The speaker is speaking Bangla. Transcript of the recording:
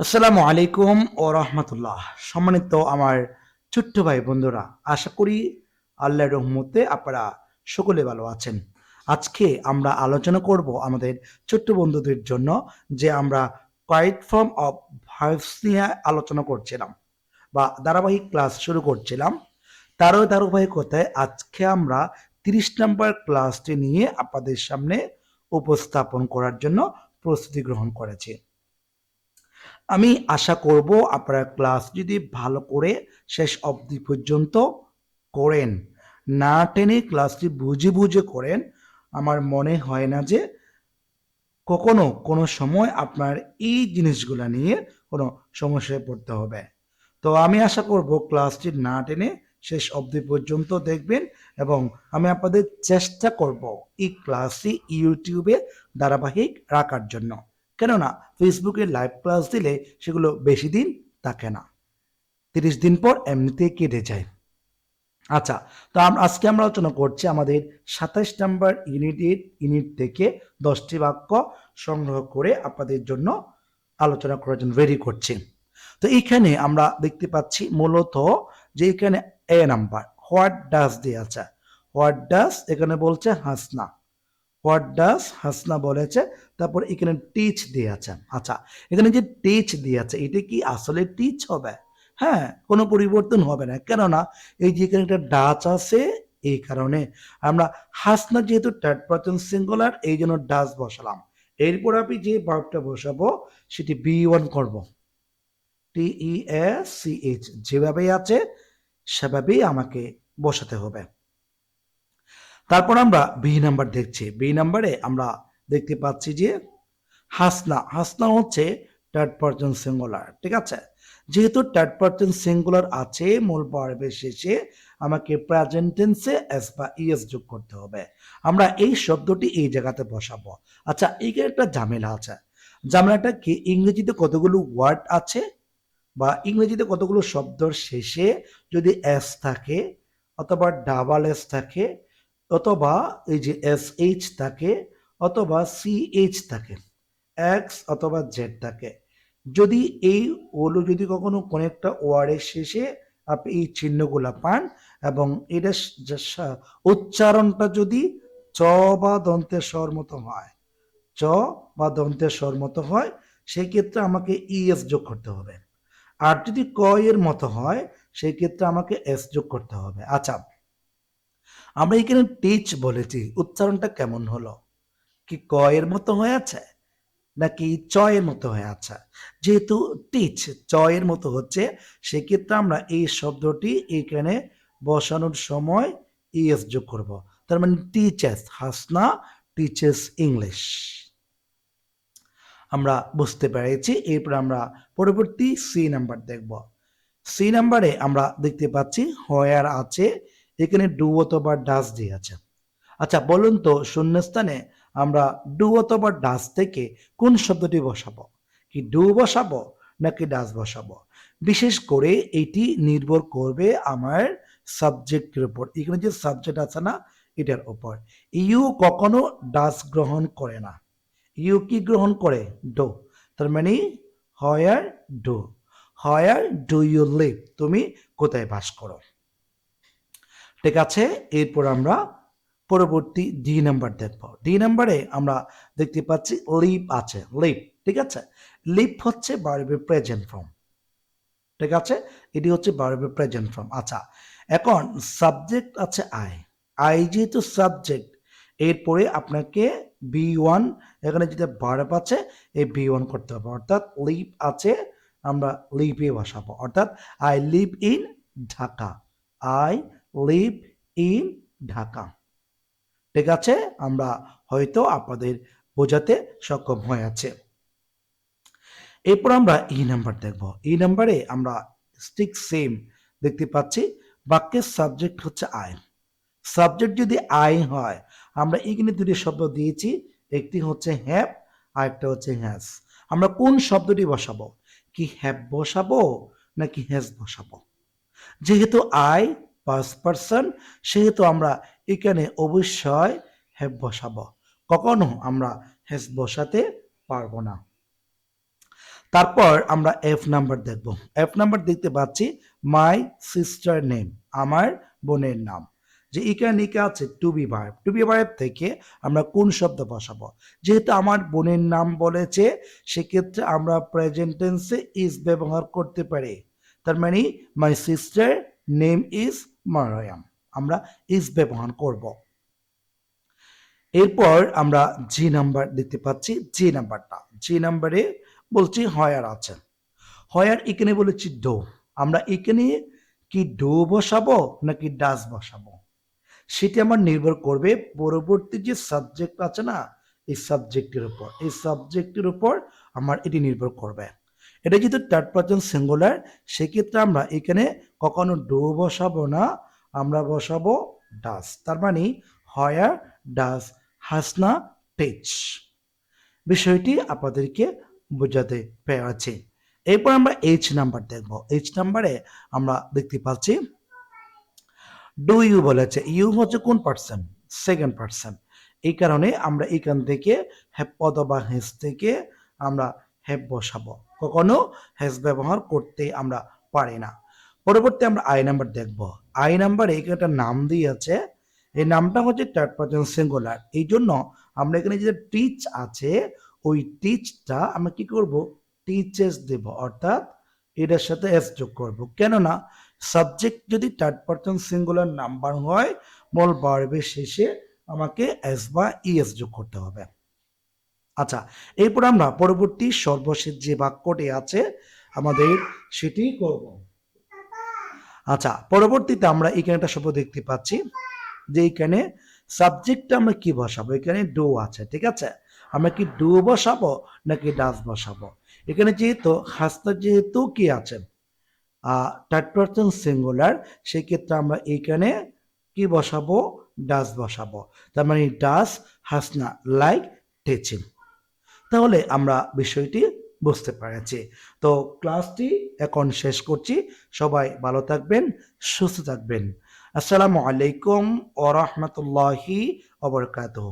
আসসালামু আলাইকুম ও রহমতুল্লাহ। সম্মানিত আমার ছোট্ট ভাই বন্ধুরা, আশা করি আল্লাহর রহমতে আপনারা সকলে ভালো আছেন। আজকে আমরা আলোচনা করব আমাদের ছোট্ট বন্ধুদের জন্য যে আমরা কয়েক ফর্ম অফ ভার্বস নিয়ে আলোচনা করছিলাম বা ধারাবাহিক ক্লাস শুরু করছিলাম। তারও ধারাবাহিকতায় আজকে আমরা তিরিশ নম্বর ক্লাসটি নিয়ে আপনাদের সামনে উপস্থাপন করার জন্য প্রস্তুতি গ্রহণ করেছি। আমি আশা করব আপনারা ক্লাস যদি ভালো করে শেষ অবধি পর্যন্ত করেন, না টেনে ক্লাসটি বুঝে বুঝে করেন, আমার মনে হয় না যে কখনো কোনো সময় আপনার এই জিনিসগুলো নিয়ে কোনো সমস্যায় পড়তে হবে। তো আমি আশা করব ক্লাসটি না টেনে শেষ অবধি পর্যন্ত দেখবেন এবং আমি আপনাদের চেষ্টা করব এই ক্লাসটি ইউটিউবে ধারাবাহিক রাখার জন্য। কেননা ফেসবুকে লাইভ ক্লাস দিলে সেগুলো বেশি দিন থাকে না। তিরিশ দিন পর এমনিতেই কেটে যায়। আচ্ছা তো আজকে আমরা আলোচনা করছি আমাদের সাতাইশ নাম্বার ইউনিটের ইউনিট থেকে দশটি বাক্য সংগ্রহ করে আপনাদের জন্য আলোচনা করার জন্য রেডি করছি। তো এইখানে আমরা দেখতে পাচ্ছি মূলত যে এখানে এ নাম্বার হোয়াট ডাস দিয়ে আছে। হোয়াট ডাস এখানে বলছে হাসনা। হোয়াট ডাস হাসনা বলেছে? তারপর এখানে টিচ দিয়ে আছে আচ্ছা এখানে যে টিচ দিয়ে আছে এটা কি আসলে টিচ হবে? হ্যাঁ কোনো পরিবর্তন হবে না। কেননা এই যে এখানে একটা ডাচ আছে, এই কারণে আমরা হাসনা যেহেতু থার্ড পার্সন সিঙ্গুলার এই জন্য ডাস বসালাম। এরপর আমি যে ভার্বটা বসাবো, সেটি বি ওয়ান করব। T E S C H যেভাবেই আছে, সেভাবেই আমাকে বসাতে হবে। তারপর আমরা বি নাম্বার দেখছি। বি নাম্বারে আমরা দেখতে পাচ্ছি যে হাসনা হাসনা হচ্ছে থার্ড পার্সন সিঙ্গুলার ঠিক আছে? যেহেতু থার্ড পার্সন সিঙ্গুলার আছে, মূল ভার্বের শেষে আমাকে প্রেজেন্ট টেন্সে এস বা ইএস যোগ করতে হবে। আমরা এই শব্দটি এই জায়গাতে বসাবো। আচ্ছা এইখানে একটা ঝামেলা আছে। ঝামেলাটা কি? ইংরেজিতে কতগুলো ওয়ার্ড আছে বা ইংরেজিতে কতগুলো শব্দর শেষে যদি এস থাকে অথবা ডাবল এস থাকে অথবা এই যে এস এইচ থাকে অথবা সি এইচ থাকে এক্স অথবা জেড থাকে। যদি এই ওলো যদি কখনো কোনো একটা ওয়ার্ডের শেষে আপনি এই চিহ্নগুলো পান এবং এটা উচ্চারণটা যদি চ বা দন্তের স্বর মতো হয়, চ বা দন্তের স্বর মতো হয় সেই ক্ষেত্রে আমাকে ইএস যোগ করতে হবে। আর যদি ক এর মতো হয় সেই ক্ষেত্রে আমাকে এস যোগ করতে হবে। আচ্ছা আমরা এখানে টিচ বলেছি, উচ্চারণটা কেমন হলো? কি ক এর মতো হয়ে আছে, নাকি চ এর মতো হয়ে আছে? যেহেতু টিচ চ এর মতো হচ্ছে, সেক্ষেত্রে আমরা এই শব্দটি এখানে বসানোর সময় ইএস যোগ করব। তার মানে টিচার্স হাসনা টিচার্স ইংলিশ আমরা বুঝতে পেরেছি, এরপর আমরা পরবর্তী সি নাম্বার দেখব। সি নাম্বারে আমরা দেখতে পাচ্ছি হয়ার আছে এখানে ডু অথবা ডাস দিয়ে আছে। আচ্ছা বলুন তো শূন্যস্থানে আমরা ডু অথবা ডাস থেকে কোন শব্দটি বসাবো? কি ডু বসাবো নাকি ডাস বসাবো? বিশেষ করে এটি নির্ভর করবে আমার সাবজেক্টের উপর। এখানে যে সাবজেক্ট আছে না, এটার উপর। ইউ কখনো ডাস গ্রহণ করে না। ইউ কি গ্রহণ করে? ডো। তার মানে where do. Where do you live? তুমি কোথায় বাস করো? ঠিক আছে? এরপর আমরা পরবর্তী ডি নাম্বার দেখব। ডি নাম্বারে আমরা দেখতে পাচ্ছি লিপ আছে। লিপ ঠিক আছে? লিপ হচ্ছে বারবের প্রেজেন্ট ফর্ম ঠিক আছে? এটি হচ্ছে বারবের প্রেজেন্ট ফর্ম আচ্ছা এখন সাবজেক্ট আছে আই আই যেহেতু সাবজেক্ট এরপরে আপনাকে বি ওয়ান এখানে যেটা বারব আছে, এই বি ওয়ান করতে হবে। অর্থাৎ লিপ আছে, আমরা লিপে বসাবো। অর্থাৎ I live in Dhaka. I live in Dhaka. ঠিক আছে? আমরা হয়তো আপনাদের বোঝাতে সক্ষম হয়ে আছে। এরপর আমরা ই নাম্বার দেখব। এই নাম্বারে আমরা স্টিক সেম দেখতে পাচ্ছি, বাক্যের সাবজেক্ট হচ্ছে আই। সাবজেক্ট যদি আই হয়, আমরা এখানে দুটি শব্দ দিয়েছি, একটি হচ্ছে হ্যাপ আর একটা হচ্ছে হ্যাস আমরা কোন শব্দটি বসাবো? কি হ্যাপ বসাবো, নাকি হ্যাস বসাবো? যেহেতু আই পাস পার্সন সেহেতু আমরা এখানে অবশ্যই হ্যাভ বসাবো। কখনো আমরা হ্যাজ বসাতে পারব না। তারপর আমরা এফ নাম্বার দেখব। এফ নাম্বার দেখতে পাচ্ছি মাই সিস্টার নেম আমার বোনের নাম। যে এখানে লিখে আছে to be verb to be verb থেকে আমরা কোন শব্দ বসাবো? যেহেতু আমার বোনের নাম বলেছে, সেক্ষেত্রে আমরা প্রেজেন্টেন্সে ইজ ব্যবহার করতে পারি। তার মানে my sister name is Maryam আমরা ইজ ব্যবহার করব। এরপর আমরা জি নাম্বার দেখতে পাচ্ছি জি নাম্বারটা জি নাম্বারে বলছি হয়ার আছে। হয়ার এখানে বলেছি ডো আমরা এখানে কি ডো বসাবো নাকি ডাস বসাবো? সেটি আমার নির্ভর করবে পরবর্তী যে সাবজেক্ট আছে না, এই সাবজেক্টের উপর। এই সাবজেক্টের উপর আমার এটি নির্ভর করবে। এটা যেহেতু থার্ড পার্সন সিঙ্গুলার সেক্ষেত্রে আমরা এখানে কখনো ডো বসাবো না, আমরা বসাবো ডাস তার মানে হয়ার ডাস হাসনা টেচ বিষয়টি আপনাদেরকে বোঝাতে পেরেছি। এরপর আমরা এইচ নাম্বার দেখব। এইচ নাম্বারে আমরা দেখতে পাচ্ছি ডু ইউ বলেছে। ইউ হচ্ছে কোন পার্সন সেকেন্ড পার্সন এই কারণে আমরা এখান থেকে হ্যাপ পদ বা হেস থেকে আমরা হ্যাপ বসাবো। কখনো হ্যাস ব্যবহার করতে আমরা পারি না। পরবর্তী আমরা আই নাম্বার দেখব। আই নাম্বারে এখানে একটা নাম দিয়ে আছে এই নামটা হচ্ছে থার্ড পার্সন সিঙ্গুলার এই জন্য আমরা এখানে যে টিচ আছে, ওই টিচটা আমরা কি করব? টিচেস দেব। অর্থাৎ এটার সাথে এস যোগ করব। কেননা সাবজেক্ট যদি থার্ড পার্সন সিঙ্গুলার নাম্বার হয়, মূল বার্বের শেষে আমাকে এস বা ইএস যোগ করতে হবে। আচ্ছা এরপর আমরা পরবর্তী সর্বশেষ যে বাক্যটি আছে, আমাদের সেটি করব। আচ্ছা পরবর্তীতে আমরা এখানে একটা শব্দ দেখতে পাচ্ছি, যে এখানে সাবজেক্টটা আমরা কি বসাবো? এখানে ডো আছে, ঠিক আছে? আমরা কি ডো বসাবো, নাকি ডাস বসাবো? এখানে যেহেতু হাসতা যেহেতু কি আছে? থার্ড পার্সন সিঙ্গুলার সেই ক্ষেত্রে আমরা এইখানে কি বসাবো? ডাস বসাবো। তার মানে ডাস হাসনা লাইক টেচিং তাহলে আমরা বিষয়টি বুঝতে পেরেছি। তো ক্লাসটি এখন শেষ করছি। সবাই ভালো থাকবেন, সুস্থ থাকবেন। আসসালামু আলাইকুম ওরহমতুল্লাহি ওবরকাতুহ